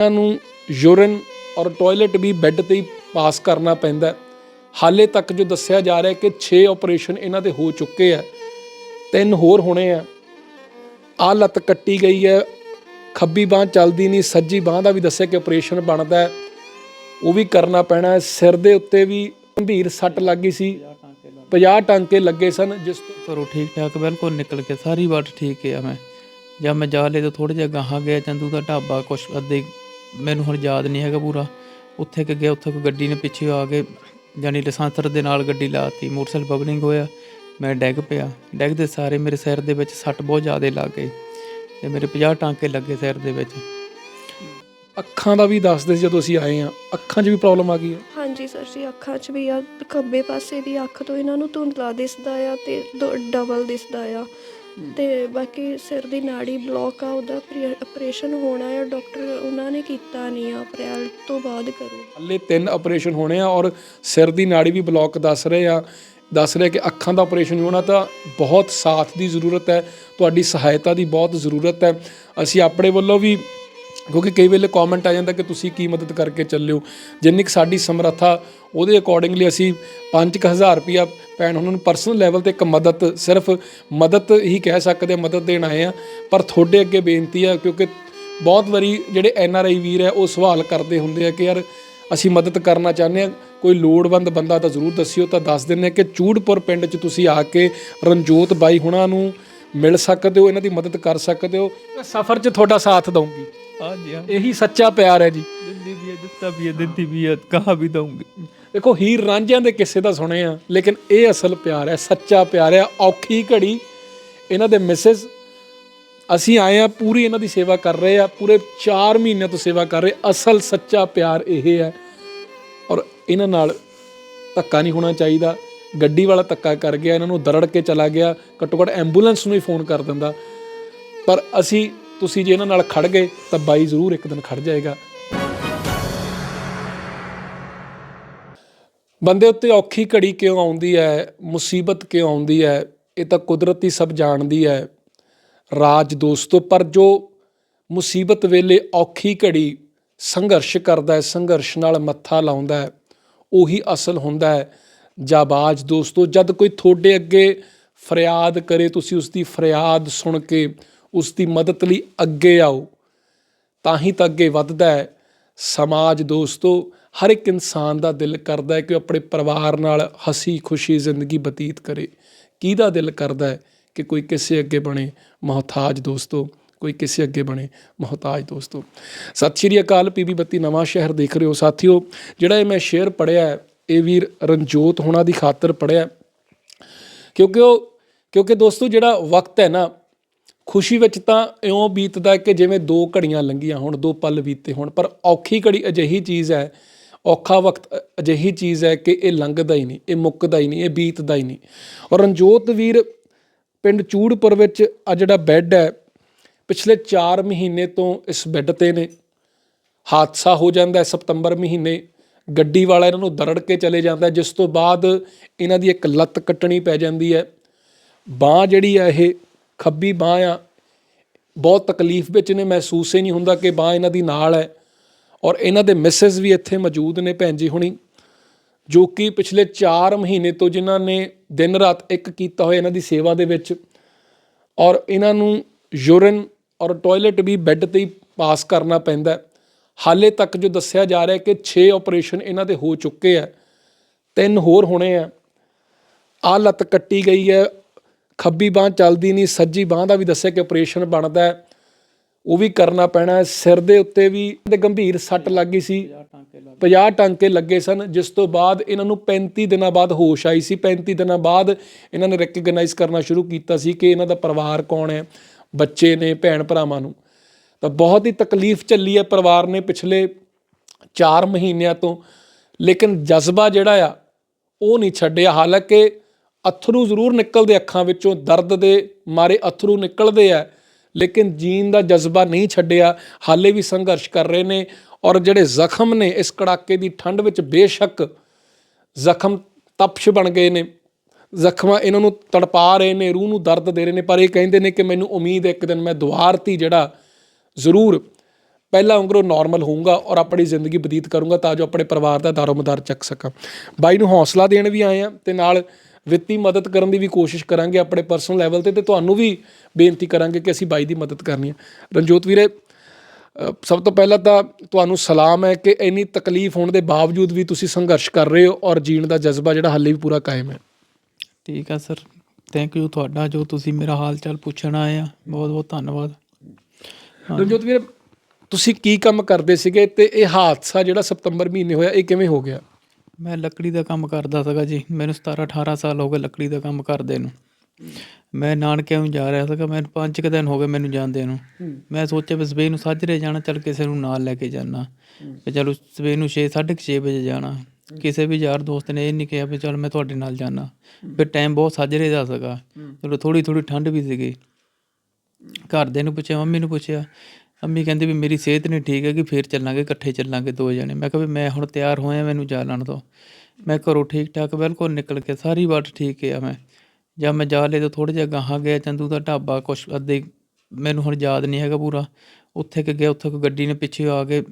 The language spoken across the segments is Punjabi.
ਇਹਨਾਂ ਨੂੰ ਯੂਰਿਨ ਔਰ ਟਾਇਲਟ ਵੀ ਬੈੱਡ ਤੇ ਹੀ ਪਾਸ ਕਰਨਾ ਪੈਂਦਾ ਹਾਲੇ ਤੱਕ ਜੋ ਦੱਸਿਆ ਜਾ ਰਿਹਾ ਕਿ 6 ਆਪਰੇਸ਼ਨ ਇਹਨਾਂ ਦੇ ਹੋ ਚੁੱਕੇ ਆ, ਤਿੰਨ ਹੋਰ ਹੋਣੇ ਆ। ਆ ਲੱਤ ਕੱਟੀ ਗਈ ਹੈ, ਖੱਬੀ ਬਾਹ ਚੱਲਦੀ ਨਹੀਂ, ਸੱਜੀ ਬਾਹ ਦਾ ਵੀ ਦੱਸਿਆ ਕਿ ਆਪਰੇਸ਼ਨ ਬਣਦਾ ਉਹ ਵੀ ਕਰਨਾ ਪੈਣਾ ਹੈ। ਸਿਰ ਦੇ ਉੱਤੇ ਵੀ ਗੰਭੀਰ ਸੱਟ ਲੱਗ ਗਈ ਸੀ। 50 ਟਾਂਕੇ ਲੱਗੇ ਸਨ, ਜਿਸ ਤੋਂ ਘਰੋਂ ਠੀਕ ਠਾਕ, ਬਿਲਕੁਲ ਨਿਕਲ ਕੇ ਸਾਰੀ ਵਾਟ ਠੀਕ ਹੈ ਮੈਂ। ਜਦ ਮੈਂ ਜਾ ਲੇ ਤੋਂ ਥੋੜਾ ਜਿਹਾ ਗਾਹਾਂ ਗਿਆ, ਚੰਦੂ ਦਾ ਢਾਬਾ ਕੁਛ ਅੱਧੇ ਮੈਨੂੰ ਹੁਣ ਯਾਦ ਨਹੀਂ ਹੈਗਾ ਪੂਰਾ। ਉੱਥੇ ਕਿ ਗਿਆ ਉੱਥੇ ਕੋਈ ਗੱਡੀ ਨੇ ਪਿੱਛੇ ਆ ਕੇ ਜਾਨੀ ਲਸਾਂਸਰ ਦੇ ਨਾਲ ਗੱਡੀ ਲਾਤੀ। ਮੋਟਰਸਾਈਕਲ ਬਬਲਿੰਗ ਹੋਇਆ, ਮੈਂ ਡੈਗ ਪਿਆ। ਡੈਗ ਦੇ ਸਾਰੇ ਮੇਰੇ ਸਿਰ ਦੇ ਵਿੱਚ ਸੱਟ ਬਹੁਤ ਜ਼ਿਆਦਾ ਲੱਗ ਗਈ ਤੇ ਮੇਰੇ 50 ਟਾਂਕੇ ਲੱਗੇ ਸਿਰ ਦੇ ਵਿੱਚ। ਅੱਖਾਂ ਦਾ ਵੀ ਦੱਸਦੇ ਸੀ ਜਦੋਂ ਅਸੀਂ ਆਏ ਆ ਅੱਖਾਂ 'ਚ ਵੀ ਪ੍ਰੋਬਲਮ ਆ ਗਈ ਹੈ? ਹਾਂਜੀ ਸਰ ਜੀ, ਅੱਖਾਂ 'ਚ ਵੀ ਆ। ਖੱਬੇ ਪਾਸੇ ਦੀ ਅੱਖ ਤੋਂ ਇਹਨਾਂ ਨੂੰ ਧੁੰਦਲਾ ਦਿਸਦਾ ਆ ਤੇ ਡਬਲ ਦਿਸਦਾ ਆ। ਤੇ ਬਾਕੀ ਸਿਰ ਦੀ ਨਾੜੀ ਬਲੌਕ ਆ, ਉਹਦਾ ਆਪਰੇਸ਼ਨ ਹੋਣਾ ਆ ਡਾਕਟਰ ਉਹਨਾਂ ਨੇ ਕੀਤਾ ਨਹੀਂ ਆ, ਅਪ੍ਰੈਲ ਤੋਂ ਬਾਅਦ ਕਰੋ ਹਲੇ ਤਿੰਨ ਆਪਰੇਸ਼ਨ ਹੋਣੇ ਆ ਔਰ ਸਿਰ ਦੀ ਨਾੜੀ ਵੀ ਬਲੌਕ ਦੱਸ ਰਹੇ ਆ। ਦੱਸ ਰਹੇ ਕਿ ਅੱਖਾਂ ਦਾ ਆਪਰੇਸ਼ਨ ਹੋਣਾ ਤਾਂ ਬਹੁਤ ਸਾਥ ਦੀ ਜ਼ਰੂਰਤ ਹੈ, ਤੁਹਾਡੀ ਸਹਾਇਤਾ ਦੀ ਬਹੁਤ ਜ਼ਰੂਰਤ ਹੈ। ਅਸੀਂ ਆਪਣੇ ਵੱਲੋਂ ਵੀ ਕਿਉਂਕਿ ਕਈ ਵੇਲੇ ਕਮੈਂਟ ਆ ਜਾਂਦਾ ਕਿ ਤੁਸੀਂ ਕੀ ਮਦਦ ਕਰਕੇ ਚੱਲਿਓ ਜਿੰਨੀ ਕੁ ਸਾਡੀ ਸਮਰੱਥਾ ਉਹਦੇ ਅਕੋਰਡਿੰਗਲੀ ਅਸੀਂ 5000 ਰੁਪਿਆ ਭੈਣ ਉਹਨਾਂ ਨੂੰ ਪਰਸਨਲ ਲੈਵਲ ਤੇ ਇੱਕ ਮਦਦ ਸਿਰਫ ਮਦਦ ਹੀ ਕਹਿ ਸਕਦੇ ਹਾਂ, ਮਦਦ ਦੇਣ ਆਏ ਆ। ਪਰ ਤੁਹਾਡੇ ਅੱਗੇ ਬੇਨਤੀ ਆ ਕਿਉਂਕਿ ਬਹੁਤ ਵਾਰੀ ਜਿਹੜੇ ਐਨ ਆਰ ਆਈ ਵੀਰ ਹੈ ਉਹ ਸਵਾਲ ਕਰਦੇ ਹੁੰਦੇ ਆ ਕਿ ਯਾਰ ਅਸੀਂ ਮਦਦ ਕਰਨਾ ਚਾਹੁੰਦੇ ਆ ਕੋਈ ਲੋੜਵੰਦ ਬੰਦਾ ਤਾਂ ਜ਼ਰੂਰ ਦੱਸਿਓ ਤਾਂ ਦੱਸ ਦਿੰਦੇ ਆ ਕਿ ਚੂੜਪੁਰ ਪਿੰਡ 'ਚ ਤੁਸੀਂ ਆ ਕੇ ਰਣਜੋਤ ਬਾਈ ਹੁਣਾਂ ਨੂੰ ਮਿਲ ਸਕਦੇ ਹੋ ਇਹਨਾਂ ਦੀ ਮਦਦ ਕਰ ਸਕਦੇ ਹੋ। ਸਫ਼ਰ 'ਚ ਤੁਹਾਡਾ ਸਾਥ ਦਊਂਗੀ। ਹਾਂਜੀ ਹਾਂ ਇਹੀ ਸੱਚਾ ਪਿਆਰ ਹੈ ਜੀ। ਦਿੰਦੀ ਵੀ ਹੈ ਦਿੱਤਾ ਵੀ ਹੈ ਦਿੰਦੀ ਵੀ ਹੈ ਕਹਾ ਵੀ ਦਊਂਗੀ। ਦੇਖੋ ਹੀਰ ਰਾਂਝਿਆਂ ਦੇ ਕਿੱਸੇ ਤਾਂ ਸੁਣੇ ਆ ਲੇਕਿਨ ਇਹ ਅਸਲ ਪਿਆਰ ਹੈ ਸੱਚਾ ਪਿਆਰ ਹੈ ਔਖੀ ਘੜੀ। ਇਹਨਾਂ ਦੇ ਮਿਸਿਸ ਅਸੀਂ ਆਏ ਆ ਪੂਰੀ ਇਹਨਾਂ ਦੀ ਸੇਵਾ ਕਰ ਰਹੇ ਆ ਪੂਰੇ 4 ਮਹੀਨਿਆਂ ਤੋਂ ਸੇਵਾ ਕਰ ਰਹੇ ਅਸਲ ਸੱਚਾ ਪਿਆਰ ਇਹ ਹੈ। ਔਰ ਇਹਨਾਂ ਨਾਲ ਧੱਕਾ ਨਹੀਂ ਹੋਣਾ ਚਾਹੀਦਾ ਗੱਡੀ ਵਾਲਾ ਧੱਕਾ ਕਰ ਗਿਆ ਇਹਨਾਂ ਨੂੰ ਦਰੜ ਕੇ ਚਲਾ ਗਿਆ ਘੱਟੋ ਘੱਟ ਐਂਬੂਲੈਂਸ ਨੂੰ ਹੀ ਫੋਨ ਕਰ ਦਿੰਦਾ। ਪਰ ਅਸੀਂ ਤੁਸੀਂ ਜੇ ਇਹਨਾਂ ਨਾਲ ਖੜ ਗਏ ਤਾਂ ਬਾਈ ਜ਼ਰੂਰ ਇੱਕ ਦਿਨ ਖੜ ਜਾਏਗਾ। ਬੰਦੇ ਉੱਤੇ ਔਖੀ ਘੜੀ ਕਿਉਂ ਆਉਂਦੀ ਹੈ? ਮੁਸੀਬਤ ਕਿਉਂ ਆਉਂਦੀ ਹੈ? ਇਹ ਤਾਂ ਕੁਦਰਤੀ ਸਭ ਜਾਣਦੀ ਹੈ। ਰਾਜ ਦੋਸਤੋ, ਪਰ ਜੋ ਮੁਸੀਬਤ ਵੇਲੇ ਔਖੀ ਘੜੀ ਸੰਘਰਸ਼ ਕਰਦਾ ਹੈ, ਸੰਘਰਸ਼ ਨਾਲ ਮੱਥਾ ਲਾਉਂਦਾ ਹੈ, ਉਹੀ ਅਸਲ ਹੁੰਦਾ ਹੈ। ਜਾਬਾਜ਼ ਦੋਸਤੋ, ਜਦ ਕੋਈ ਤੁਹਾਡੇ ਅੱਗੇ ਫਰਿਆਦ ਕਰੇ, ਤੁਸੀਂ ਉਸ ਦੀ ਫਰਿਆਦ ਸੁਣ ਕੇ ਉਸ ਦੀ ਮਦਦ ਲਈ ਅੱਗੇ ਆਓ। ਤਾਂ ਹੀ ਤਾਂ ਅੱਗੇ ਵੱਧਦਾ ਹੈ। ਸਮਾਜ ਦੋਸਤੋ, ਹਰ ਇੱਕ ਇਨਸਾਨ ਦਾ ਦਿਲ ਕਰਦਾ ਹੈ ਕਿ ਉਹ ਆਪਣੇ ਪਰਿਵਾਰ ਨਾਲ ਹਸੀ ਖੁਸ਼ੀ ਜ਼ਿੰਦਗੀ ਬਤੀਤ ਕਰੇ। ਕਿਹਦਾ ਦਿਲ ਕਰਦਾ ਹੈ ਕਿ ਕੋਈ ਕਿਸੇ ਅੱਗੇ ਬਣੇ? ਮੁਹਤਾਜ ਦੋਸਤੋ, ਕੋਈ ਕਿਸੇ ਅੱਗੇ ਬਣੇ? ਮੁਹਤਾਜ ਦੋਸਤੋ। ਸਤਿ ਸ਼੍ਰੀ ਅਕਾਲ, ਪੀਬੀ ਬੱਤੀ ਨਵਾਂ ਸ਼ਹਿਰ ਦੇਖ ਰਹੇ ਹੋ ਸਾਥੀਓ। ਜਿਹੜਾ ਇਹ ਮੈਂ ਸ਼ੇਅਰ ਪੜਿਆ ਇਹ ਵੀਰ ਰਣਜੋਤ ਹੋਣਾ ਦੀ ਖਾਤਰ ਪੜਿਆ ਕਿਉਂਕਿ ਉਹ, ਕਿਉਂਕਿ ਦੋਸਤੋ ਜਿਹੜਾ ਵਕਤ ਹੈ ਨਾ ਖੁਸ਼ੀ ਵਿੱਚ ਤਾਂ ਇਉਂ ਬੀਤਦਾ ਕਿ ਜਿਵੇਂ ਦੋ ਘੜੀਆਂ ਲੰਘੀਆਂ ਹੁਣ, ਦੋ ਪਲ ਬੀਤੇ ਹੋਣ, ਪਰ ਔਖੀ ਘੜੀ ਅਜਿਹੀ ਚੀਜ਼ ਹੈ, ਔਖਾ ਵਕਤ ਅਜਿਹੀ ਚੀਜ਼ ਹੈ ਕਿ ਇਹ ਲੰਘਦਾ ਹੀ ਨਹੀਂ, ਇਹ ਮੁੱਕਦਾ ਹੀ ਨਹੀਂ, ਇਹ ਬੀਤਦਾ ਹੀ ਨਹੀਂ। ਔਰ ਰਣਜੋਤ ਵੀਰ ਪਿੰਡ ਚੂੜਪੁਰ ਵਿੱਚ ਆ ਜਿਹੜਾ ਬੈੱਡ ਹੈ, ਪਿਛਲੇ 4 ਮਹੀਨੇ ਤੋਂ ਇਸ ਬੈੱਡ ਤੇ ਨੇ। ਹਾਦਸਾ ਹੋ ਜਾਂਦਾ ਹੈ ਸਤੰਬਰ ਮਹੀਨੇ, ਗੱਡੀ ਵਾਲਾ ਇਹਨਾਂ ਨੂੰ ਦਰੜ ਕੇ ਚਲੇ ਜਾਂਦਾ ਜਿਸ ਤੋਂ ਬਾਅਦ ਇਹਨਾਂ ਦੀ ਇੱਕ ਲੱਤ ਕੱਟਣੀ ਪੈ ਜਾਂਦੀ ਹੈ। ਬਾਹ ਜਿਹੜੀ ਹੈ ਇਹ ਖੱਬੀ ਬਾਹ ਆ। ਬਹੁਤ ਤਕਲੀਫ ਵਿੱਚ ਨੇ, ਮਹਿਸੂਸ ਹੀ ਨਹੀਂ ਹੁੰਦਾ ਕਿ ਬਾਹ ਇਹਨਾਂ ਦੀ ਨਾਲ ਹੈ। ਔਰ ਇਹਨਾਂ ਦੇ ਮਿਸਿਸ ਵੀ ਇੱਥੇ ਮੌਜੂਦ ਨੇ ਭੈਣ ਜੀ ਹੁਣੀ, ਜੋ ਕਿ ਪਿਛਲੇ 4 ਮਹੀਨੇ ਤੋਂ ਜਿਨ੍ਹਾਂ ਨੇ ਦਿਨ ਰਾਤ ਇੱਕ ਕੀਤਾ ਹੋਇਆ ਇਹਨਾਂ ਦੀ ਸੇਵਾ ਦੇ ਵਿੱਚ। ਔਰ ਇਹਨਾਂ ਨੂੰ ਯੂਰਿਨ ਔਰ ਟਾਇਲਟ ਵੀ ਬੈੱਡ ਤੇ ਹੀ ਪਾਸ ਕਰਨਾ ਪੈਂਦਾ ਹਾਲੇ ਤੱਕ ਜੋ ਦੱਸਿਆ ਜਾ ਰਿਹਾ ਕਿ 6 ਆਪਰੇਸ਼ਨ ਇਹਨਾਂ ਦੇ ਹੋ ਚੁੱਕੇ ਆ ਤਿੰਨ ਹੋਰ ਹੋਣੇ ਆ ਆ ਲੱਤ ਕੱਟੀ ਗਈ ਹੈ ਖੱਬੀ ਬਾਹ ਚੱਲਦੀ ਨਹੀਂ, ਸੱਜੀ ਬਾਹ ਦਾ ਵੀ ਦੱਸਿਆ ਕਿ ਆਪਰੇਸ਼ਨ ਬਣਦਾ ਹੈ। ਉਹ ਵੀ ਕਰਨਾ ਪੈਣਾ ਹੈ। ਸਿਰ ਦੇ ਉੱਤੇ ਵੀ ਤੇ ਗੰਭੀਰ ਸੱਟ ਲੱਗ ਗਈ ਸੀ। 50 ਟਾਂਕੇ ਲੱਗੇ ਸਨ, ਜਿਸ ਤੋਂ ਬਾਅਦ ਇਹਨਾਂ ਨੂੰ 35 ਦਿਨਾਂ ਬਾਅਦ ਹੋਸ਼ ਆਈ ਸੀ। 35 ਦਿਨਾਂ ਬਾਅਦ ਇਹਨਾਂ ਨੇ ਰੈਕਗਨਾਈਜ਼ ਕਰਨਾ ਸ਼ੁਰੂ ਕੀਤਾ ਸੀ ਕਿ ਇਹਨਾਂ ਦਾ ਪਰਿਵਾਰ ਕੌਣ ਹੈ, ਬੱਚੇ ਨੇ, ਭੈਣ ਭਰਾਵਾਂ ਨੂੰ। ਤਾਂ ਬਹੁਤ ਹੀ ਤਕਲੀਫ ਚੱਲੀ ਹੈ ਪਰਿਵਾਰ ਨੇ ਪਿਛਲੇ 4 ਮਹੀਨਿਆਂ ਤੋਂ। ਲੇਕਿਨ ਜਜ਼ਬਾ ਜਿਹੜਾ ਆ, ਉਹ ਨਹੀਂ ਛੱਡਿਆ। ਹਾਲਾਂਕਿ ਅਥਰੂ ਜ਼ਰੂਰ ਨਿਕਲਦੇ ਅੱਖਾਂ ਵਿੱਚੋਂ, ਦਰਦ ਦੇ ਮਾਰੇ ਅਥਰੂ ਨਿਕਲਦੇ ਆ, ਲੇਕਿਨ ਜੀਣ ਦਾ ਜਜ਼ਬਾ ਨਹੀਂ ਛੱਡਿਆ। ਹਾਲੇ ਵੀ ਸੰਘਰਸ਼ ਕਰ ਰਹੇ ਨੇ ਔਰ ਜਿਹੜੇ ਜ਼ਖਮ ਨੇ, ਇਸ ਕੜਾਕੇ ਦੀ ਠੰਡ ਵਿੱਚ ਬੇਸ਼ੱਕ ਜ਼ਖਮ ਤਪਸ਼ ਬਣ ਗਏ ਨੇ। ਜ਼ਖਮਾਂ ਇਹਨਾਂ ਨੂੰ ਤੜਪਾ ਰਹੇ ਨੇ, ਰੂਹ ਨੂੰ ਦਰਦ ਦੇ ਰਹੇ ਨੇ, ਪਰ ਇਹ ਕਹਿੰਦੇ ਨੇ ਕਿ ਮੈਨੂੰ ਉਮੀਦ ਹੈ ਇੱਕ ਦਿਨ ਮੈਂ ਦੁਆਰਤੀ ਜਿਹੜਾ ਜ਼ਰੂਰ ਪਹਿਲਾਂ ਵਾਂਗਰੋਂ ਨਾਰਮਲ ਹੋਊਂਗਾ ਔਰ ਆਪਣੀ ਜ਼ਿੰਦਗੀ ਬਤੀਤ ਕਰੂੰਗਾ ਤਾਂ ਜੋ ਆਪਣੇ ਪਰਿਵਾਰ ਦਾ ਦਾਰੋਮਦਾਰ ਚੱਕ ਸਕਾਂ। ਬਾਈ ਨੂੰ ਹੌਸਲਾ ਦੇਣ ਵੀ ਆਏ ਆ ਤੇ ਨਾਲ ਵਿੱਤੀ ਮਦਦ ਕਰਨ ਦੀ ਵੀ ਕੋਸ਼ਿਸ਼ ਕਰਾਂਗੇ ਆਪਣੇ ਪਰਸਨਲ ਲੈਵਲ ਤੇ ਤੇ ਤੁਹਾਨੂੰ ਵੀ ਬੇਨਤੀ ਕਰਾਂਗੇ ਕਿ ਅਸੀਂ ਬਾਈ ਦੀ ਮਦਦ ਕਰਨੀ ਹੈ। ਰਣਜੋਤ ਵੀਰੇ ਸਭ ਤੋਂ ਪਹਿਲਾਂ ਤਾਂ ਤੁਹਾਨੂੰ ਸਲਾਮ ਹੈ ਕਿ ਇੰਨੀ ਤਕਲੀਫ ਹੋਣ ਦੇ ਬਾਵਜੂਦ ਵੀ ਤੁਸੀਂ ਸੰਘਰਸ਼ ਕਰ ਰਹੇ ਹੋ ਔਰ ਜੀਣ ਦਾ ਜਜ਼ਬਾ ਜਿਹੜਾ ਹਾਲੇ ਵੀ ਪੂਰਾ ਕਾਇਮ ਹੈ। ਠੀਕ ਆ ਸਰ। ਥੈਂਕ ਯੂ ਤੁਹਾਡਾ ਜੋ ਤੁਸੀਂ ਮੇਰਾ ਹਾਲ ਚਾਲ ਪੁੱਛਣ ਆਏ ਆ। ਬਹੁਤ ਬਹੁਤ ਧੰਨਵਾਦ ਰਣਜੋਤ ਵੀਰੇ ਤੁਸੀਂ ਕੀ ਕੰਮ ਕਰਦੇ ਸੀਗੇ ਤੇ ਇਹ ਹਾਦਸਾ ਜਿਹੜਾ ਸਤੰਬਰ ਮਹੀਨੇ ਹੋਇਆ ਇਹ ਕਿਵੇਂ ਹੋ ਗਿਆ? ਮੈਂ ਲੱਕੜੀ ਦਾ ਕੰਮ ਕਰਦਾ ਸੀਗਾ ਜੀ। ਮੈਨੂੰ 17 18 ਸਾਲ ਹੋ ਗਏ ਲੱਕੜੀ ਦਾ ਕੰਮ ਕਰਦੇ ਨੂੰ। ਮੈਂ ਨਾਨਕਿਆਂ ਨੂੰ ਜਾ ਰਿਹਾ ਸੀਗਾ। ਮੈਨੂੰ ਪੰਜ ਕੁ ਦਿਨ ਹੋ ਗਏ ਮੈਨੂੰ ਜਾਂਦੇ ਨੂੰ। ਮੈਂ ਸੋਚਿਆ ਵੀ ਸਵੇਰ ਨੂੰ ਸਾਜਰੇ ਜਾਣਾ ਚੱਲ ਕਿਸੇ ਨੂੰ ਨਾਲ ਲੈ ਕੇ ਜਾਣਾ ਵੀ ਚਲੋ ਸਵੇਰ ਨੂੰ 6 6:30 ਵਜੇ ਜਾਣਾ। ਕਿਸੇ ਵੀ ਯਾਰ ਦੋਸਤ ਨੇ ਇਹ ਨਹੀਂ ਕਿਹਾ ਵੀ ਚਲ ਮੈਂ ਤੁਹਾਡੇ ਨਾਲ ਜਾਣਾ ਫਿਰ ਟਾਈਮ ਬਹੁਤ ਸਾਜਰੇ ਦਾ ਸੀਗਾ। ਚਲੋ ਥੋੜੀ ਥੋੜੀ ਠੰਡ ਵੀ ਸੀਗੀ। ਘਰਦਿਆਂ ਨੂੰ ਪੁੱਛਿਆ ਮੰਮੀ ਨੂੰ ਪੁੱਛਿਆ ਮੰਮੀ ਕਹਿੰਦੀ ਵੀ ਮੇਰੀ ਸਿਹਤ ਨਹੀਂ ਠੀਕ ਹੈਗੀ ਫੇਰ ਚੱਲਾਂਗੇ ਇਕੱਠੇ ਚੱਲਾਂਗੇ ਦੋ ਜਣੇ। ਮੈਂ ਕਿਹਾ ਵੀ ਮੈਂ ਹੁਣ ਤਿਆਰ ਹੋਇਆ ਮੈਨੂੰ ਜਾ ਲੈਣ ਦੋ। ਮੈਂ ਘਰੋਂ ਠੀਕ ਠਾਕ ਬਿਲਕੁਲ ਨਿਕਲ ਕੇ ਸਾਰੀ ਬਾਤ ਠੀਕ ਹੈ ਮੈਂ। ਜਾਂ ਮੈਂ ਜਾਲੇ ਤੋਂ ਥੋੜਾ ਜਿਹਾ ਗਾਹਾਂ ਗਿਆ ਚੰਦੂ ਦਾ ਢਾਬਾ ਕੁਛ ਅੱਧੇ ਮੈਨੂੰ ਹੁਣ ਯਾਦ ਨਹੀਂ ਹੈਗਾ ਪੂਰਾ। ਉੱਥੇ ਕਿ ਗਿਆ ਉੱਥੇ ਕੋਈ ਗੱਡੀ ਨੇ ਪਿੱਛੇ ਆ ਕੇ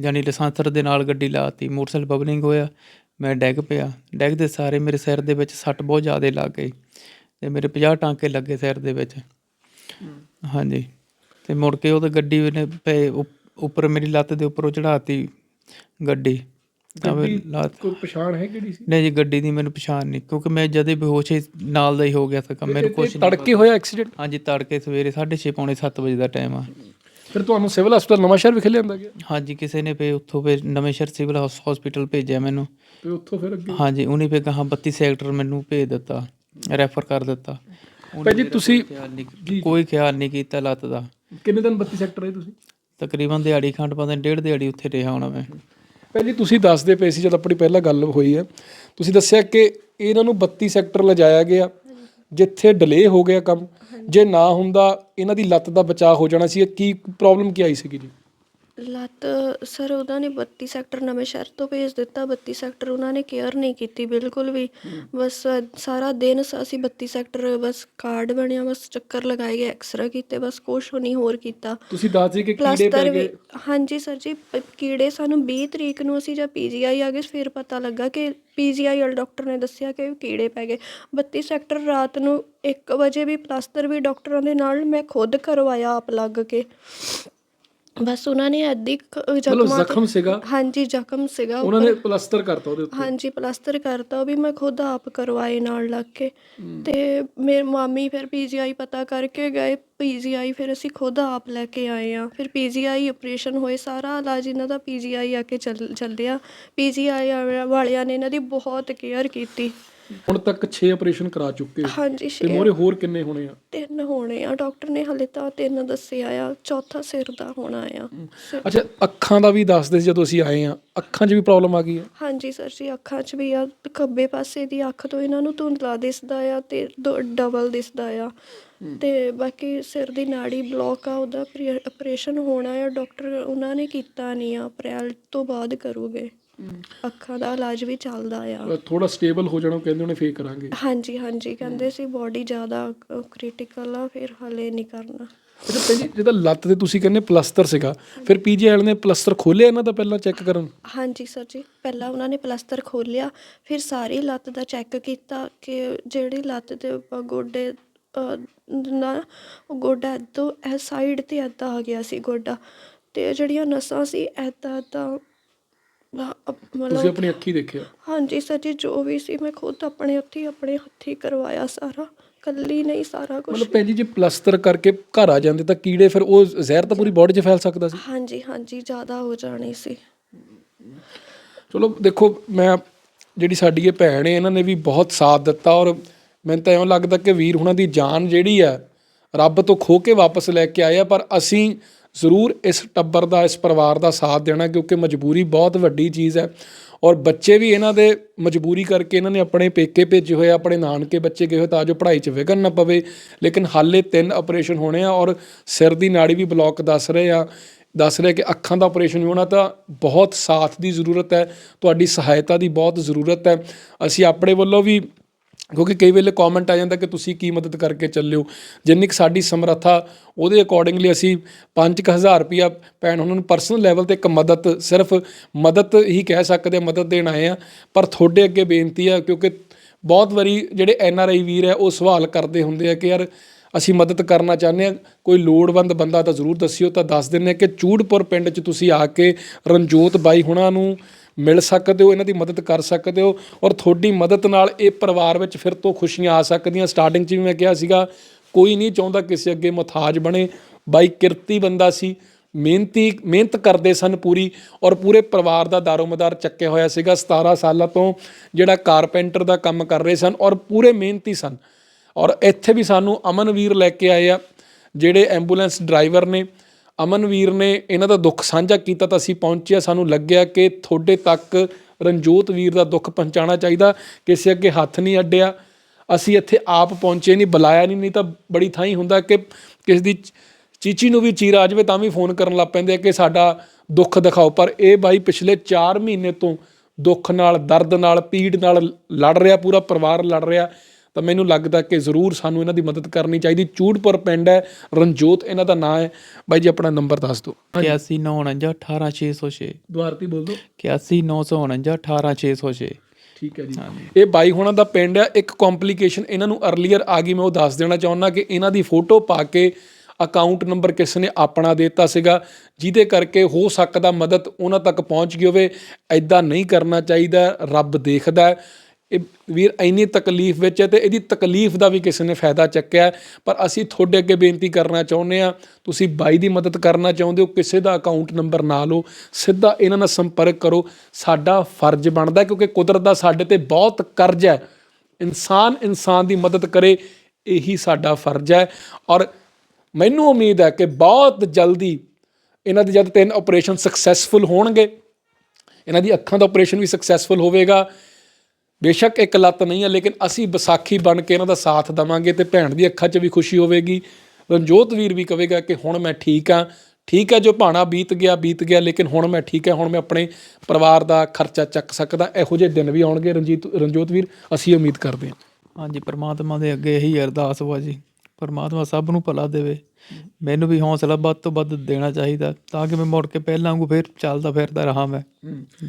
ਜਾਨੀ ਲਸਾਂਸਰ ਦੇ ਨਾਲ ਗੱਡੀ ਲਾਤੀ ਮੋਟਰਸਾਈਕਲ ਬਬਲਿੰਗ ਹੋਇਆ ਮੈਂ ਡੈਗ ਪਿਆ। ਡੈਗ ਦੇ ਸਾਰੇ ਮੇਰੇ ਸਿਰ ਦੇ ਵਿੱਚ ਸੱਟ ਬਹੁਤ ਜ਼ਿਆਦਾ ਲੱਗ ਗਈ ਤੇ ਮੇਰੇ 50 ਟਾਂਕੇ ਲੱਗੇ ਸਿਰ ਦੇ ਵਿੱਚ। ਹਾਂਜੀ। ਤੇ ਮੁੜ ਕੇ ਉਹ ਤਾਂ ਗੱਡੀ ਨੇ ਪਏ ਉੱਪ- ਉੱਪਰ ਮੇਰੀ ਲੱਤ ਦੇ ਉੱਪਰੋਂ ਚੜਾਤੀ ਗੱਡੀ। ਲੱਤ। ਕੋਈ ਪਛਾਣ ਹੈ ਕਿਹੜੀ ਸੀ? ਨਹੀਂ ਜੀ ਗੱਡੀ ਦੀ ਮੈਨੂੰ ਪਛਾਣ ਨਹੀਂ ਕਿਉਂਕਿ ਮੈਂ ਜਦੇ ਬੇਹੋਸ਼ ਨਾਲ ਦਾ ਹੀ ਹੋ ਗਿਆ ਸੀਗਾ ਮੈਨੂੰ ਕੁਝ ਤੜਕੇ ਹੋਇਆ ਐਕਸੀਡੈਂਟ? ਹਾਂਜੀ ਤੜਕੇ ਸਵੇਰੇ 6:30 ਪੌਣੇ 7 ਵਜੇ ਦਾ ਟਾਈਮ ਆ। ਫਿਰ ਤੁਹਾਨੂੰ ਸਿਵਲ ਹਸਪਤਾਲ ਨਵਾਂ ਸ਼ਹਿਰ ਵਿਖੇ ਲਿਆਂਦਾ ਗਿਆ? ਹਾਂਜੀ ਕਿਸੇ ਨੇ ਫੇ ਉੱਥੋਂ ਫੇ ਨਵੇਂ ਸ਼ਹਿਰ ਸਿਵਲ ਹਸਪੀਟਲ ਭੇਜਿਆ ਮੈਨੂੰ। ਤੇ ਉੱਥੋਂ ਫਿਰ ਅੱਗੇ? ਹਾਂਜੀ ਉਹਨੇ ਫੇ ਕਹਾ 32 ਸੈਕਟਰ ਮੈਨੂੰ ਭੇਜ ਦਿੱਤਾ ਰੈਫਰ ਕਰ ਦਿੱਤਾ। ਉਹਨੇ ਭਾਈ ਜੀ ਮੇਰਾ ਤੁਸੀਂ ਕੋਈ ਖਿਆਲ ਨਹੀਂ ਕੀਤਾ ਲੱਤ ਦਾ। ਕਿੰਨੇ ਦਿਨ 32 ਸੈਕਟਰ ਰਹੇ ਤੁਸੀਂ? ਤਕਰੀਬਨ ਦਿਹਾੜੀ ਖੰਡ ਪਤਾ ਨਹੀਂ ਡੇਢ ਦਿਹਾੜੀ ਉੱਥੇ ਰਿਹਾ ਹੋਣਾ ਮੈਂ। ਜੀ ਤੁਸੀਂ ਦੱਸਦੇ ਪਏ ਸੀ ਜਦ ਆਪਣੀ ਪਹਿਲਾਂ ਗੱਲ ਹੋਈ ਹੈ ਤੁਸੀਂ ਦੱਸਿਆ ਕਿ ਇਹਨਾਂ ਨੂੰ 32 ਸੈਕਟਰ ਲਿਜਾਇਆ ਗਿਆ ਜਿੱਥੇ ਡਿਲੇ ਹੋ ਗਿਆ ਕੰਮ। ਜੇ ਨਾ ਹੁੰਦਾ ਇਹਨਾਂ ਦੀ ਲੱਤ ਦਾ ਬਚਾਅ ਹੋ ਜਾਣਾ ਸੀ। ਇਹ ਕੀ ਪ੍ਰੋਬਲਮ ਕੀ ਆਈ ਸੀਗੀ ਜੀ? ਲੱਤ ਸਰ ਉਹਨਾਂ ਨੇ 32 ਸੈਕਟਰ ਨਵੇਂ ਸ਼ਹਿਰ ਤੋਂ ਭੇਜ ਦਿੱਤਾ 32 ਸੈਕਟਰ ਉਹਨਾਂ ਨੇ ਕੇਅਰ ਨਹੀਂ ਕੀਤੀ ਬਿਲਕੁਲ ਵੀ। ਬਸ ਸਾਰਾ ਦਿਨ ਅਸੀਂ 32 ਸੈਕਟਰ ਬਸ ਕਾਰਡ ਬਣਿਆ ਬਸ ਚੱਕਰ ਲਗਾਏ ਗਏ ਐਕਸਰਾ ਕੀਤੇ ਬਸ ਕੁਛ ਨਹੀਂ ਹੋਰ ਕੀਤਾ। ਤੁਸੀਂ ਦੱਸਦੇ ਕਿ ਕੀੜੇ ਪੈ ਗਏ? ਹਾਂਜੀ ਸਰ ਜੀ ਕੀੜੇ ਸਾਨੂੰ 20 ਤਰੀਕ ਨੂੰ ਅਸੀਂ ਜਦ ਪੀਜੀਆਈ ਆ ਗਏ ਫਿਰ ਪਤਾ ਲੱਗਾ ਕਿ ਪੀਜੀਆਈ ਵਾਲੇ ਡਾਕਟਰ ਨੇ ਦੱਸਿਆ ਕਿ ਕੀੜੇ ਪੈ ਗਏ। 32 ਸੈਕਟਰ ਰਾਤ ਨੂੰ 1 ਵਜੇ ਵੀ ਪਲਾਸਟਰ ਵੀ ਡਾਕਟਰਾਂ ਦੇ ਨਾਲ ਮੈਂ ਖੁਦ ਕਰਵਾਇਆ ਆਪ ਲੱਗ ਕੇ। ਬਸ ਉਹਨਾਂ ਨੇ ਐਦੀ ਜ਼ਖਮਾਂ ਜ਼ਖਮ ਸੀਗਾ? ਹਾਂਜੀ ਜ਼ਖਮ ਸੀਗਾ ਉਹਨਾਂ ਨੇ ਪਲਸਤਰ ਕਰਤਾ ਉਹਦੇ ਉੱਤੇ? ਹਾਂਜੀ ਪਲਾਸਟਰ ਕਰਤਾ ਉਹ ਵੀ ਮੈਂ ਖੁਦ ਆਪ ਕਰਵਾਏ ਨਾਲ ਲੱਗ ਕੇ। ਤੇ ਮੇਰੇ ਮਾਮੀ ਫਿਰ ਪੀਜੀਆਈ ਪਤਾ ਕਰਕੇ ਗਏ। ਪੀਜੀਆਈ ਫਿਰ ਅਸੀਂ ਖੁਦ ਆਪ ਲੈ ਕੇ ਆਏ ਆ ਫਿਰ ਪੀਜੀਆਈ ਆਪਰੇਸ਼ਨ ਹੋਏ ਸਾਰਾ ਇਲਾਜ ਇਹਨਾਂ ਦਾ ਪੀਜੀਆਈ ਆ ਕੇ ਚੱਲ ਚੱਲਿਆ। ਪੀਜੀਆਈ ਵਾਲਿਆਂ ਨੇ ਇਹਨਾਂ ਦੀ ਬਹੁਤ ਕੇਅਰ ਕੀਤੀ। ਹੁਣ ਤੱਕ 6 ਆਪਰੇਸ਼ਨ ਕਰਾ ਚੁੱਕੇ। ਹੋ ਹਾਂਜੀ ਤੇ ਛੇ। ਮੋਰੇ ਹੋਰ ਕਿੰਨੇ ਹੋਣੇ ਆ? ਤਿੰਨ ਹੋਣੇ ਆ। ਡਾਕਟਰ ਨੇ ਹਲੇ ਤਾਂ ਤਿੰਨ ਦੱਸਿਆ ਆ। ਚੌਥਾ ਸਿਰ ਦਾ ਹੋਣਾ ਆ। ਸਿਰ- ਅੱਛਾ ਅੱਖਾਂ ਦਾ ਵੀ ਦੱਸਦੇ ਸੀ ਜਦੋਂ ਅਸੀਂ ਆਏ ਆ। ਅੱਖਾਂ 'ਚ ਵੀ ਪ੍ਰੋਬਲਮ ਆ ਗਈ ਹੈ ਹਾਂਜੀ ਸਰ ਜੀ ਅੱਖਾਂ 'ਚ ਵੀ ਆ। ਖੱਬੇ ਪਾਸੇ ਦੀ ਅੱਖ ਤੋਂ ਇਹਨਾਂ ਨੂੰ ਧੁੰਦਲਾ ਦਿਸਦਾ ਆ ਤੇ ਡਬਲ ਦਿਸਦਾ ਆ। ਤੇ ਬਾਕੀ ਸਿਰ ਦੀ ਨਾੜੀ ਬਲੌਕ ਆ ਉਹਦਾ ਆਪਰੇਸ਼ਨ ਹੋਣਾ ਆ। ਡਾਕਟਰ ਉਹਨਾਂ ਨੇ ਕੀਤਾ ਨਹੀਂ ਆ। ਅਪ੍ਰੈਲ ਤੋਂ ਬਾਅਦ ਕਰੂਗੇ। ਅੱਖਾਂ ਦਾ ਇਲਾਜ ਵੀ ਚੱਲਦਾ ਆ। ਥੋੜਾ ਸਟੇਬਲ ਹੋ ਜਾਣਾ ਕਹਿੰਦੇ ਉਹਨੇ ਫੇਰ ਕਰਾਂਗੇ। ਹਾਂਜੀ ਹਾਂਜੀ ਕਹਿੰਦੇ ਸੀ ਬੋਡੀ ਜ਼ਿਆਦਾ ਕ੍ਰਿਟੀਕਲ ਆ ਫਿਰ ਹਲੇ ਨਹੀਂ ਕਰਨਾ। ਅੱਛਾ ਪਹਿਲੀ ਜਿਹਦਾ ਲੱਤ ਤੇ ਤੁਸੀਂ ਕਹਿੰਦੇ ਪਲਸਤਰ ਸੀਗਾ ਫਿਰ ਪੀਜੀ ਵਾਲੇ ਨੇ ਪਲਸਤਰ ਖੋਲਿਆ ਇਹਨਾਂ ਦਾ ਪਹਿਲਾਂ ਚੈੱਕ ਕਰਨ? ਹਾਂਜੀ ਸਰ ਜੀ ਪਹਿਲਾਂ ਉਹਨਾਂ ਨੇ ਪਲਸਤਰ ਖੋਲਿਆ ਫਿਰ ਸਾਰੀ ਲੱਤ ਦਾ ਚੈੱਕ ਕੀਤਾ ਕਿ ਜਿਹੜੀ ਲੱਤ ਦੇ ਗੋਡੇ ਨਾ ਉਹ ਗੋਡਾ ਇੱਦੋਂ ਇਹ ਸਾਈਡ ਤੇ ਏਦਾਂ ਆ ਗਿਆ ਸੀ ਗੋਡਾ ਤੇ ਜਿਹੜੀਆਂ ਨਸਾਂ ਸੀ ਵਾ- ਅਪ- ਤੁਸੀਂ ਮਤਲਬ ਆਪਣੀ ਅੱਖੀ ਦੇਖਿਆ? ਹਾਂਜੀ ਸਰ ਜੀ ਜੋ ਵੀ ਸੀ ਮੈਂ ਖੁਦ ਆਪਣੇ ਹੱਥੀਂ ਆਪਣੇ ਹੱਥੀਂ ਕਰਵਾਇਆ ਸਾਰਾ। ਕੱਲੀ ਨਹੀਂ ਸਾਰਾ ਕੁਝ ਮਤਲਬ ਭੈਣ ਜੀ ਜੇ ਪਲਸਤਰ ਕਰਕੇ ਘਰ ਆ ਜਾਂਦੇ ਤਾਂ ਕੀੜੇ ਫਿਰ ਉਹ ਜ਼ਹਿਰ ਤਾਂ ਪੂਰੀ ਬਾਡੀ 'ਚ ਫੈਲ ਸਕਦਾ ਸੀ? ਹਾਂਜੀ ਹਾਂਜੀ ਜ਼ਿਆਦਾ ਹੋ ਜਾਣੀ ਸੀ। ਚਲੋ ਦੇਖੋ ਮੈਂ ਜਿਹੜੀ ਸਾਡੀ ਇਹ ਭੈਣ ਹੈ ਇਹਨਾਂ ਨੇ ਵੀ ਬਹੁਤ ਸਾਥ ਦਿੱਤਾ ਔਰ ਮੈਨੂੰ ਤਾਂ ਇਉਂ ਲੱਗਦਾ ਕਿ ਵੀਰ ਹੁਣਾਂ ਦੀ ਜਾਨ ਜਿਹੜੀ ਹੈ ਰੱਬ ਤੋਂ ਖੋ ਕੇ ਵਾਪਸ ਲੈ ਕੇ ਆਏ ਆ ਪਰ ਅਸੀਂ ਜ਼ਰੂਰ ਇਸ ਟੱਬਰ ਦਾ ਇਸ ਪਰਿਵਾਰ ਦਾ ਸਾਥ ਦੇਣਾ ਕਿਉਂਕਿ ਮਜਬੂਰੀ ਬਹੁਤ ਵੱਡੀ ਚੀਜ਼ ਹੈ। ਔਰ ਬੱਚੇ ਵੀ ਇਹਨਾਂ ਦੇ ਮਜਬੂਰੀ ਕਰਕੇ ਇਹਨਾਂ ਨੇ ਆਪਣੇ ਪੇਕੇ ਭੇਜੇ ਹੋਏ ਆ, ਆਪਣੇ ਨਾਨਕੇ ਬੱਚੇ ਗਏ ਹੋਏ ਤਾਂ ਜੋ ਪੜ੍ਹਾਈ 'ਚ ਵਿਘਨ ਨਾ ਪਵੇ। ਲੇਕਿਨ ਹਾਲੇ ਤਿੰਨ ਆਪਰੇਸ਼ਨ ਹੋਣੇ ਆ ਔਰ ਸਿਰ ਦੀ ਨਾੜੀ ਵੀ ਬਲੌਕ ਦੱਸ ਰਹੇ ਆ। ਦੱਸ ਰਿਹਾ ਕਿ ਅੱਖਾਂ ਦਾ ਆਪਰੇਸ਼ਨ ਵੀ ਹੋਣਾ ਤਾਂ ਬਹੁਤ ਸਾਥ ਦੀ ਜ਼ਰੂਰਤ ਹੈ। ਤੁਹਾਡੀ ਸਹਾਇਤਾ ਦੀ ਬਹੁਤ ਜ਼ਰੂਰਤ ਹੈ। ਅਸੀਂ ਆਪਣੇ ਵੱਲੋਂ ਵੀ ਕਿਉਂਕਿ ਕਈ ਵੇਲੇ ਕਮੈਂਟ ਆ ਜਾਂਦਾ ਕਿ ਤੁਸੀਂ ਕੀ ਮਦਦ ਕਰਕੇ ਚੱਲਿਓ ਜਿੰਨੀ ਕੁ ਸਾਡੀ ਸਮਰੱਥਾ ਉਹਦੇ ਅਕੋਰਡਿੰਗਲੀ ਅਸੀਂ 5000 ਰੁਪਿਆ ਭੈਣ ਉਹਨਾਂ ਨੂੰ ਪਰਸਨਲ ਲੈਵਲ ਤੇ ਇੱਕ ਮਦਦ ਸਿਰਫ ਮਦਦ ਹੀ ਕਹਿ ਸਕਦੇ ਹਾਂ, ਮਦਦ ਦੇਣ ਆਏ ਆ। ਪਰ ਤੁਹਾਡੇ ਅੱਗੇ ਬੇਨਤੀ ਆ ਕਿਉਂਕਿ ਬਹੁਤ ਵਾਰੀ ਜਿਹੜੇ ਐਨ ਆਰ ਆਈ ਵੀਰ ਆ ਉਹ ਸਵਾਲ ਕਰਦੇ ਹੁੰਦੇ ਆ ਕਿ ਯਾਰ ਅਸੀਂ ਮਦਦ ਕਰਨਾ ਚਾਹੁੰਦੇ ਆ ਕੋਈ ਲੋੜਵੰਦ ਬੰਦਾ ਤਾਂ ਜ਼ਰੂਰ ਦੱਸਿਓ। ਤਾਂ ਦੱਸ ਦਿੰਦੇ ਆ ਕਿ ਚੂੜਪੁਰ ਪਿੰਡ 'ਚ ਤੁਸੀਂ ਆ ਕੇ ਰਣਜੋਤ ਬਾਈ ਹੁਣਾਂ ਨੂੰ ਮਿਲ ਸਕਦੇ ਹੋ, ਇਹਨਾਂ ਦੀ ਮਦਦ ਕਰ ਸਕਦੇ ਹੋ ਔਰ ਤੁਹਾਡੀ ਮਦਦ ਨਾਲ ਇਹ ਪਰਿਵਾਰ ਵਿੱਚ ਫਿਰ ਤੋਂ ਖੁਸ਼ੀਆਂ ਆ ਸਕਦੀਆਂ। ਸਟਾਰਟਿੰਗ 'ਚ ਵੀ ਮੈਂ ਕਿਹਾ ਸੀਗਾ, ਕੋਈ ਨਹੀਂ ਚਾਹੁੰਦਾ ਕਿਸੇ ਅੱਗੇ ਮਥਾਜ ਬਣੇ। ਬਾਈ ਕਿਰਤੀ ਬੰਦਾ ਸੀ, ਮਿਹਨਤੀ, ਮਿਹਨਤ ਕਰਦੇ ਸਨ ਪੂਰੀ ਔਰ ਪੂਰੇ ਪਰਿਵਾਰ ਦਾ ਦਾਰੋਮਦਾਰ ਚੱਕਿਆ ਹੋਇਆ ਸੀਗਾ 17 ਸਾਲਾਂ ਤੋਂ, ਜਿਹੜਾ ਕਾਰਪੈਂਟਰ ਦਾ ਕੰਮ ਕਰ ਰਹੇ ਸਨ ਔਰ ਪੂਰੇ ਮਿਹਨਤੀ ਸਨ। ਔਰ ਇੱਥੇ ਵੀ ਸਾਨੂੰ ਅਮਨਵੀਰ ਲੈ ਕੇ ਆਏ ਆ, ਜਿਹੜੇ ਐਂਬੂਲੈਂਸ ਡਰਾਈਵਰ ਨੇ। ਅਮਨਵੀਰ ਨੇ ਇਹਨਾਂ ਦਾ ਦੁੱਖ ਸਾਂਝਾ ਕੀਤਾ ਤਾਂ ਅਸੀਂ ਪਹੁੰਚਿਆ ਸਾਨੂੰ ਲੱਗਿਆ ਕਿ ਤੁਹਾਡੇ ਤੱਕ ਰਣਜੋਤ ਵੀਰ ਦਾ ਦੁੱਖ ਪਹੁੰਚਾਉਣਾ ਚਾਹੀਦਾ ਕਿਸੇ ਅੱਗੇ ਹੱਥ ਨਹੀਂ ਅੱਡਿਆ। ਅਸੀਂ ਇੱਥੇ ਆਪ ਪਹੁੰਚੇ ਨਹੀਂ, ਬੁਲਾਇਆ ਨਹੀਂ ਨਹੀਂ ਤਾਂ ਬੜੀ ਥਾਂ ਹੀ ਹੁੰਦਾ ਕਿ ਕਿਸੇ ਦੀ ਚੀਚੀ ਨੂੰ ਵੀ ਚੀਰ ਆ ਜਾਵੇ ਤਾਂ ਵੀ ਫੋਨ ਕਰਨ ਲੱਗ ਪੈਂਦੇ ਆ ਕਿ ਸਾਡਾ ਦੁੱਖ ਦਿਖਾਓ। ਪਰ ਇਹ ਬਾਈ ਪਿਛਲੇ 4 ਮਹੀਨੇ ਤੋਂ ਦੁੱਖ ਨਾਲ, ਦਰਦ ਨਾਲ, ਪੀੜ ਨਾਲ ਲੜ ਰਿਹਾ, ਪੂਰਾ ਪਰਿਵਾਰ ਲੜ ਰਿਹਾ। ਤਾਂ ਮੈਨੂੰ ਲੱਗਦਾ ਕਿ ਜ਼ਰੂਰ ਸਾਨੂੰ ਇਹਨਾਂ ਦੀ ਮਦਦ ਕਰਨੀ ਚਾਹੀਦੀ। ਚੂੜਪੁਰ ਪਿੰਡ ਹੈ ਰਣਜੋਤ ਇਹਨਾਂ ਦਾ ਨਾਂ ਹੈ। ਬਾਈ ਜੀ ਆਪਣਾ ਨੰਬਰ ਦੱਸ ਦਿਓ। 8149 18606 ਦੁਆਰਤੀ ਬੋਲ ਦਿਓ। 8149 18606 ਠੀਕ ਹੈ ਜੀ। ਇਹ ਬਾਈ ਹੋਣਾ ਦਾ ਪਿੰਡ ਹੈ। ਇੱਕ ਕੰਪਲਿਕੇਸ਼ਨ ਇਹਨਾਂ ਨੂੰ ਅਰਲੀਅਰ ਆ ਗਈ ਮੈਂ ਉਹ ਦੱਸ ਦੇਣਾ ਚਾਹੁੰਦਾ ਕਿ ਇਹਨਾਂ ਦੀ ਫੋਟੋ ਪਾ ਕੇ ਅਕਾਊਂਟ ਨੰਬਰ ਕਿਸ ਨੇ ਆਪਣਾ ਦਿੱਤਾ ਸੀਗਾ ਜਿਹਦੇ ਕਰਕੇ ਹੋ ਸਕਦਾ ਮਦਦ ਉਹਨਾਂ ਤੱਕ ਪਹੁੰਚ ਗਈ ਹੋਵੇ। ਐਦਾਂ ਨਹੀਂ ਕਰਨਾ ਚਾਹੀਦਾ ਰੱਬ ਦੇਖਦਾ ਹੈ। ਇਹ ਵੀਰ ਇੰਨੀ ਤਕਲੀਫ ਵਿੱਚ ਹੈ ਤੇ ਇਹਦੀ ਤਕਲੀਫ ਦਾ ਵੀ ਕਿਸੇ ਨੇ ਫਾਇਦਾ ਚੱਕਿਆ ਪਰ ਅਸੀਂ ਤੁਹਾਡੇ ਅੱਗੇ ਬੇਨਤੀ ਕਰਨਾ ਚਾਹੁੰਦੇ ਆ ਤੁਸੀਂ ਬਾਈ ਦੀ ਮਦਦ ਕਰਨਾ ਚਾਹੁੰਦੇ ਹੋ, ਕਿਸੇ ਦਾ ਅਕਾਊਂਟ ਨੰਬਰ ਨਾ ਲਓ, ਸਿੱਧਾ ਇਹਨਾਂ ਨਾਲ ਸੰਪਰਕ ਕਰੋ। ਸਾਡਾ ਫਰਜ਼ ਬਣਦਾ ਕਿਉਂਕਿ ਕੁਦਰਤ ਦਾ ਸਾਡੇ ਤੇ ਬਹੁਤ ਕਰਜ਼ ਹੈ। ਇਨਸਾਨ ਇਨਸਾਨ ਦੀ ਮਦਦ ਕਰੇ, ਇਹੀ ਸਾਡਾ ਫਰਜ਼ ਹੈ। ਔਰ ਮੈਨੂੰ ਉਮੀਦ ਹੈ ਕਿ ਬਹੁਤ ਜਲਦੀ ਇਹਨਾਂ ਦੇ ਜਦ ਤਿੰਨ ਆਪਰੇਸ਼ਨ ਸਕਸੈਸਫੁਲ ਹੋਣਗੇ, ਇਹਨਾਂ ਦੀ ਅੱਖਾਂ ਦਾ ਆਪਰੇਸ਼ਨ ਵੀ ਸਕਸੈਸਫੁਲ ਹੋਵੇਗਾ। ਬੇਸ਼ੱਕ ਇੱਕ ਲੱਤ ਨਹੀਂ ਹੈ ਲੇਕਿਨ ਅਸੀਂ ਵਿਸਾਖੀ ਬਣ ਕੇ ਇਹਨਾਂ ਦਾ ਸਾਥ ਦਵਾਂਗੇ ਤੇ ਭੈਣ ਦੀ ਅੱਖਾਂ 'ਚ ਵੀ ਖੁਸ਼ੀ ਹੋਵੇਗੀ। ਰਣਜੋਤ ਵੀਰ ਵੀ ਕਹੇਗਾ ਕਿ ਹੁਣ ਮੈਂ ਠੀਕ ਹਾਂ ਠੀਕ ਹੈ ਜੋ ਭਾਣਾ ਬੀਤ ਗਿਆ ਬੀਤ ਗਿਆ, ਲੇਕਿਨ ਹੁਣ ਮੈਂ ਠੀਕ ਹੈ ਹੁਣ ਮੈਂ ਆਪਣੇ ਪਰਿਵਾਰ ਦਾ ਖਰਚਾ ਚੱਕ ਸਕਦਾ। ਇਹੋ ਜਿਹੇ ਦਿਨ ਵੀ ਆਉਣਗੇ ਰਣਜੀਤ, ਰਣਜੋਤ ਵੀਰ, ਅਸੀਂ ਉਮੀਦ ਕਰਦੇ ਹਾਂ ਹਾਂਜੀ, ਪ੍ਰਮਾਤਮਾ ਦੇ ਅੱਗੇ ਇਹੀ ਅਰਦਾਸ ਵਾ ਜੀ। ਪਰਮਾਤਮਾ ਸਭ ਨੂੰ ਭਲਾ ਦੇਵੇ। ਮੈਨੂੰ ਵੀ ਹੌਸਲਾ ਵੱਧ ਤੋਂ ਵੱਧ ਦੇਣਾ ਚਾਹੀਦਾ ਤਾਂ ਕਿ ਮੈਂ ਮੁੜ ਕੇ ਪਹਿਲਾਂ ਵਾਂਗੂ ਫਿਰ ਚੱਲਦਾ ਫਿਰਦਾ ਰਹਾ ਮੈਂ।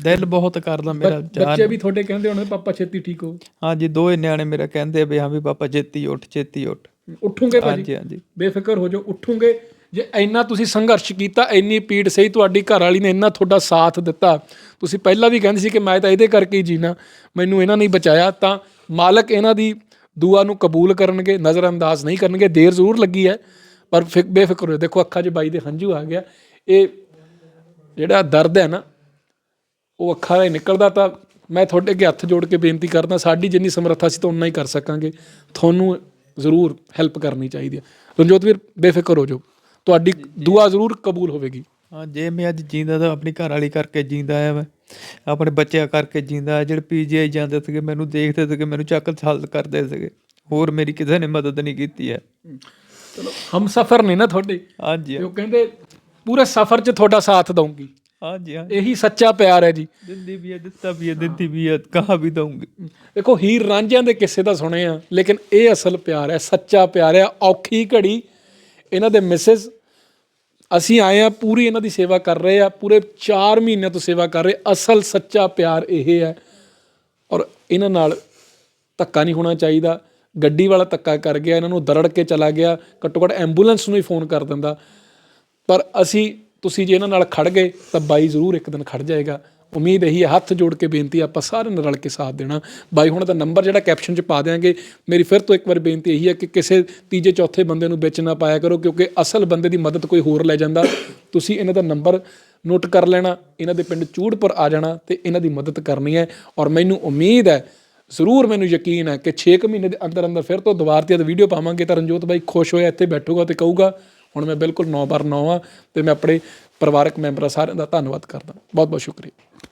ਦਿਲ ਬਹੁਤ ਕਰਦਾ ਮੇਰਾ ਬੱਚੇ ਜਾਨ ਵੀ ਤੁਹਾਡੇ ਕਹਿੰਦੇ ਹੋਣੇ ਪਾਪਾ ਛੇਤੀ ਠੀਕ ਹੋ। ਹਾਂਜੀ ਦੋਏ ਨਿਆਣੇ ਮੇਰਾ ਕਹਿੰਦੇ ਵੀ ਹਾਂ ਵੀ ਪਾਪਾ ਛੇਤੀ ਉੱਠ ਛੇਤੀ ਉੱਠ। ਉੱਠੋਗੇ ਭਾਜੀ? ਹਾਂਜੀ ਹਾਂਜੀ। ਬੇਫਿਕਰ ਹੋ ਜਾਓ ਉੱਠੋਗੇ। ਜੇ ਇੰਨਾ ਤੁਸੀਂ ਸੰਘਰਸ਼ ਕੀਤਾ ਇੰਨੀ ਪੀੜ ਸਹੀ ਤੁਹਾਡੀ ਘਰ ਵਾਲੀ ਨੇ ਇੰਨਾ ਤੁਹਾਡਾ ਸਾਥ ਦਿੱਤਾ। ਤੁਸੀਂ ਪਹਿਲਾਂ ਵੀ ਕਹਿੰਦੇ ਸੀ ਕਿ ਮੈਂ ਤਾਂ ਇਹਦੇ ਕਰਕੇ ਹੀ ਜੀਣਾ ਮੈਨੂੰ ਇਹਨਾਂ ਨੇ ਹੀ ਬਚਾਇਆ ਤਾਂ ਮਾਲਕ ਇਹਨਾਂ ਦੀ ਦੁਆ ਨੂੰ ਕਬੂਲ ਕਰਨਗੇ ਨਜ਼ਰ ਅੰਦਾਜ਼ ਨਹੀਂ ਕਰਨਗੇ ਦੇਰ ਜ਼ਰੂਰ ਲੱਗੀ ਹੈ ਪਰ ਫਿਕ ਬੇਫਿਕਰ ਹੋ ਦੇਖੋ ਅੱਖਾਂ 'ਚ ਬਾਈ ਦੇ ਹੰਝੂ ਆ ਗਿਆ। ਇਹ ਜਿਹੜਾ ਦਰਦ ਹੈ ਨਾ ਉਹ ਅੱਖਾਂ ਦਾ ਨਿਕਲਦਾ ਤਾਂ ਮੈਂ ਤੁਹਾਡੇ ਅੱਗੇ ਹੱਥ ਜੋੜ ਕੇ ਬੇਨਤੀ ਕਰਦਾ ਸਾਡੀ ਜਿੰਨੀ ਸਮਰੱਥਾ ਸੀ ਤਾਂ ਉਨਾ ਹੀ ਕਰ ਸਕਾਂਗੇ। ਤੁਹਾਨੂੰ ਜ਼ਰੂਰ ਹੈਲਪ ਕਰਨੀ ਚਾਹੀਦੀ ਹੈ। ਰਣਜੋਤ ਵੀਰ ਬੇਫਿਕਰ ਹੋ ਜਾਓ। ਤੁਹਾਡੀ ਦੁਆ ਜ਼ਰੂਰ ਕਬੂਲ ਹੋਵੇਗੀ। ਹਾਂ ਜੇ ਮੈਂ ਅੱਜ ਜਿੰਦਾ ਤਾਂ ਆਪਣੀ ਘਰ ਵਾਲੀ ਕਰਕੇ ਜਿੰਦਾ ਆ ਮੈਂ। ਆਪਣੇ ਬੱਚਿਆਂ ਕਰਕੇ ਜਿੰਦਾ ਆ। ਜਿਹੜੇ ਪੀਜੀਆਈ ਜਾਂਦੇ ਸੀਗੇ ਮੈਨੂੰ ਦੇਖਦੇ ਸੀਗੇ ਮੈਨੂੰ ਚੱਕ ਹੱਲ ਕਰਦੇ ਸੀਗੇ। ਹੋਰ ਮੇਰੀ ਕਿਸੇ ਨੇ ਮਦਦ ਨਹੀਂ ਕੀਤੀ ਹੈ ਚਲੋ ਹਮ ਸਫਰ ਨੇ ਨਾ ਤੁਹਾਡੇ। ਹਾਂਜੀ ਉਹ ਕਹਿੰਦੇ ਪੂਰੇ ਸਫ਼ਰ 'ਚ ਤੁਹਾਡਾ ਸਾਥ ਦਊਂਗੀ। ਹਾਂਜੀ ਹਾਂ। ਇਹੀ ਸੱਚਾ ਪਿਆਰ ਹੈ ਜੀ। ਦਿੰਦੀ ਵੀ ਹੈ ਦਿੱਤਾ ਵੀ ਹੈ ਦਿੰਦੀ ਵੀ ਹੈ ਕਹਾ ਵੀ ਦਊਂਗੀ। ਦੇਖੋ ਹੀਰ ਰਾਂਝਿਆਂ ਦੇ ਕਿੱਸੇ ਤਾਂ ਸੁਣੇ ਆ ਲੇਕਿਨ ਇਹ ਅਸਲ ਪਿਆਰ ਹੈ ਸੱਚਾ ਪਿਆਰ ਹੈ। ਔਖੀ ਘੜੀ ਇਹਨਾਂ ਦੇ ਮਿਸਿਸ ਅਸੀਂ ਆਏ ਆ ਪੂਰੀ ਇਹਨਾਂ ਦੀ ਸੇਵਾ ਕਰ ਰਹੇ ਆ ਪੂਰੇ 4 ਮਹੀਨਿਆਂ ਤੋਂ ਸੇਵਾ ਕਰ ਰਹੇ ਅਸਲ ਸੱਚਾ ਪਿਆਰ ਇਹ ਹੈ। ਔਰ ਇਹਨਾਂ ਨਾਲ ਧੱਕਾ ਨਹੀਂ ਹੋਣਾ ਚਾਹੀਦਾ। ਗੱਡੀ ਵਾਲਾ ਧੱਕਾ ਕਰ ਗਿਆ, ਇਹਨਾਂ ਨੂੰ ਦਰੜ ਕੇ ਚਲਾ ਗਿਆ, ਘੱਟੋ ਘੱਟ ਐਂਬੂਲੈਂਸ ਨੂੰ ਹੀ ਫੋਨ ਕਰ ਦਿੰਦਾ। ਪਰ ਅਸੀਂ, ਤੁਸੀਂ ਜੇ ਇਹਨਾਂ ਨਾਲ ਖੜ ਗਏ, ਤਾਂ ਬਾਈ ਜ਼ਰੂਰ ਇੱਕ ਦਿਨ ਖੜ ਜਾਏਗਾ। ਉਮੀਦ ਇਹੀ ਹੈ ਹੱਥ ਜੋੜ ਕੇ ਬੇਨਤੀ ਹੈ, ਆਪਾਂ ਸਾਰਿਆਂ ਨੇ ਰਲ ਕੇ ਸਾਥ ਦੇਣਾ। ਬਾਈ ਹੁਣ ਦਾ ਨੰਬਰ ਜਿਹੜਾ ਕੈਪਸ਼ਨ 'ਚ ਪਾ ਦਿਆਂਗੇ ਮੇਰੀ ਫਿਰ ਤੋਂ ਇੱਕ ਵਾਰ ਬੇਨਤੀ ਇਹੀ ਹੈ ਕਿ ਕਿਸੇ ਤੀਜੇ ਚੌਥੇ ਬੰਦੇ ਨੂੰ ਵਿੱਚ ਨਾ ਪਾਇਆ ਕਰੋ ਕਿਉਂਕਿ ਅਸਲ ਬੰਦੇ ਦੀ ਮਦਦ ਕੋਈ ਹੋਰ ਲੈ ਜਾਂਦਾ। ਤੁਸੀਂ ਇਹਨਾਂ ਦਾ ਨੰਬਰ ਨੋਟ ਕਰ ਲੈਣਾ ਇਹਨਾਂ ਦੇ ਪਿੰਡ ਚੂੜਪੁਰ ਆ ਜਾਣਾ ਤੇ ਇਹਨਾਂ ਦੀ ਮਦਦ ਕਰਨੀ ਹੈ। ਔਰ ਮੈਨੂੰ ਉਮੀਦ ਹੈ ਜ਼ਰੂਰ ਮੈਨੂੰ ਯਕੀਨ ਹੈ ਕਿ 6 ਮਹੀਨੇ ਦੇ ਅੰਦਰ ਅੰਦਰ ਫਿਰ ਤੋਂ ਦੁਬਾਰ ਤੇ ਵੀਡੀਓ ਪਾਵਾਂਗੇ ਤਾਂ ਰਣਜੋਤ ਬਾਈ ਖੁਸ਼ ਹੋਇਆ ਇੱਥੇ ਬੈਠੂਗਾ ਤੇ ਕਹੂਗਾ ਹੁਣ ਮੈਂ ਬਿਲਕੁਲ 9 ਬਾਰ 9 ਆ ਤੇ ਮੈਂ ਆਪਣੇ ਪਰਿਵਾਰਕ ਮੈਂਬਰਾਂ ਸਾਰਿਆਂ ਦਾ ਧੰਨਵਾਦ ਕਰਦਾ। ਬਹੁਤ ਬਹੁਤ ਸ਼ੁਕਰੀਆ।